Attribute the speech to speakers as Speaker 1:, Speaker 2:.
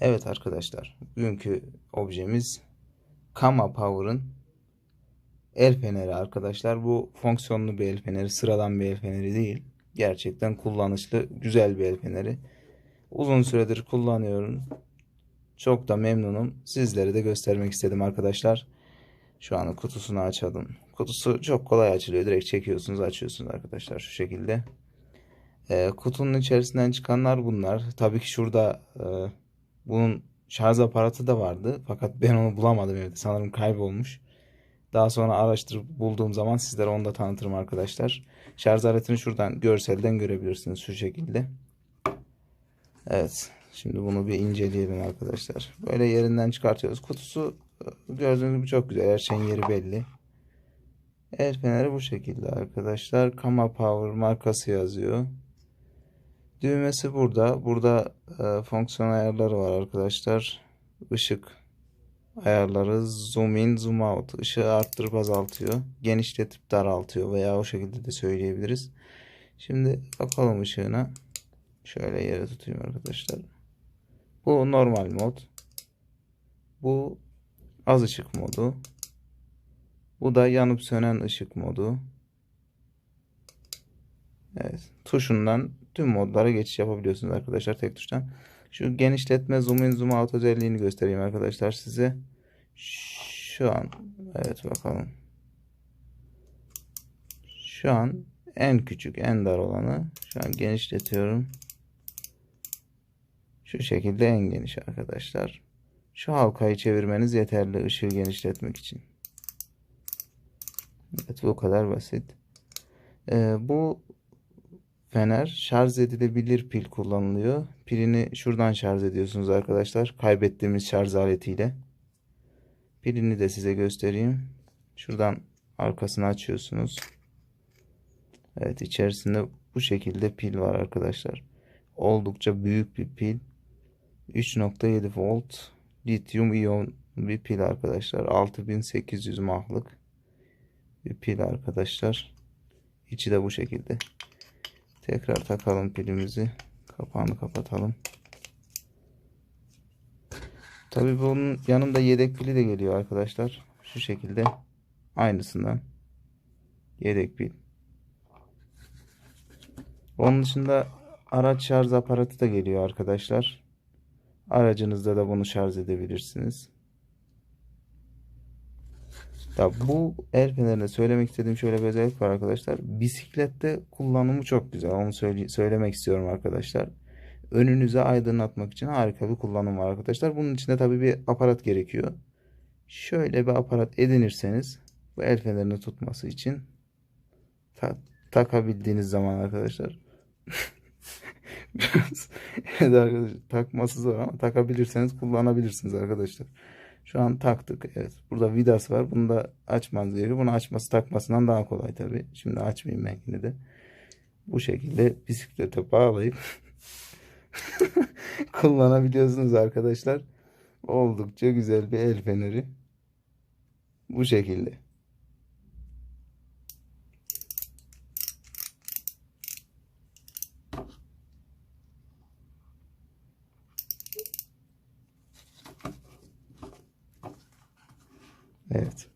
Speaker 1: Evet arkadaşlar, bugünkü objemiz Kama Power'ın el feneri arkadaşlar. Bu fonksiyonlu bir el feneri, sıradan bir el feneri değil. Gerçekten kullanışlı, güzel bir el feneri. Uzun süredir kullanıyorum. Çok da memnunum. Sizlere de göstermek istedim arkadaşlar. Şu an kutusunu açalım. Kutusu çok kolay açılıyor. Direkt çekiyorsunuz, açıyorsunuz arkadaşlar şu şekilde. Ee, kutunun içerisinden çıkanlar bunlar. Tabii ki şurada e, bunun şarj aparatı da vardı. Fakat ben onu bulamadım evde. Sanırım kaybolmuş. Daha sonra araştırıp bulduğum zaman sizlere onu da tanıtırım arkadaşlar. Şarj aletini şuradan görselden görebilirsiniz şu şekilde. Evet. Şimdi bunu bir inceleyelim arkadaşlar. Böyle yerinden çıkartıyoruz. Kutusu gördüğünüz gibi çok güzel. Her şeyin yeri belli. El feneri bu şekilde arkadaşlar. Kama Power markası yazıyor. Düğmesi burada. Burada e, fonksiyon ayarları var arkadaşlar. Işık ayarları zoom in zoom out. Işığı arttırıp azaltıyor. Genişletip daraltıyor veya o şekilde de söyleyebiliriz. Şimdi bakalım ışığına. Şöyle yere tutayım arkadaşlar. Bu normal mod. Bu az ışık modu. Bu da yanıp sönen ışık modu. Evet. Tuşundan tüm modlara geçiş yapabiliyorsunuz arkadaşlar tek tuştan. Şu genişletme zoom in zoom out özelliğini göstereyim arkadaşlar size. Şu an evet bakalım. Şu an en küçük en dar olanı şu an genişletiyorum. Şu şekilde en geniş arkadaşlar. Şu halkayı çevirmeniz yeterli ışığı genişletmek için. Evet bu kadar basit. Ee, bu fener şarj edilebilir pil kullanılıyor. Pilini şuradan şarj ediyorsunuz arkadaşlar. Kaybettiğimiz şarj aletiyle. Pilini de size göstereyim. Şuradan arkasını açıyorsunuz. Evet içerisinde bu şekilde pil var arkadaşlar. Oldukça büyük bir pil. 3.7 volt lityum iyon bir pil arkadaşlar. 6800 mahlık bir pil arkadaşlar. İçi de bu şekilde. Tekrar takalım pilimizi. Kapağını kapatalım. Tabi bunun yanında yedek pili de geliyor arkadaşlar. Şu şekilde. Aynısından. Yedek pil. Onun dışında araç şarj aparatı da geliyor arkadaşlar. Aracınızda da bunu şarj edebilirsiniz. Ya bu el fenerine söylemek istediğim şöyle bir özellik var arkadaşlar. Bisiklette kullanımı çok güzel. Onu söyle söylemek istiyorum arkadaşlar. Önünüze aydınlatmak için harika bir kullanım var arkadaşlar. Bunun için de tabii bir aparat gerekiyor. Şöyle bir aparat edinirseniz bu el fenerini tutması için ta takabildiğiniz zaman arkadaşlar biraz evet arkadaşlar takması zor ama takabilirseniz kullanabilirsiniz arkadaşlar. Şu an taktık. Evet. Burada vidası var. Bunu da açmanız gerekiyor. Bunu açması takmasından daha kolay tabi. Şimdi açmayayım ben yine de. Bu şekilde bisiklete bağlayıp kullanabiliyorsunuz arkadaşlar. Oldukça güzel bir el feneri. Bu şekilde. Evet.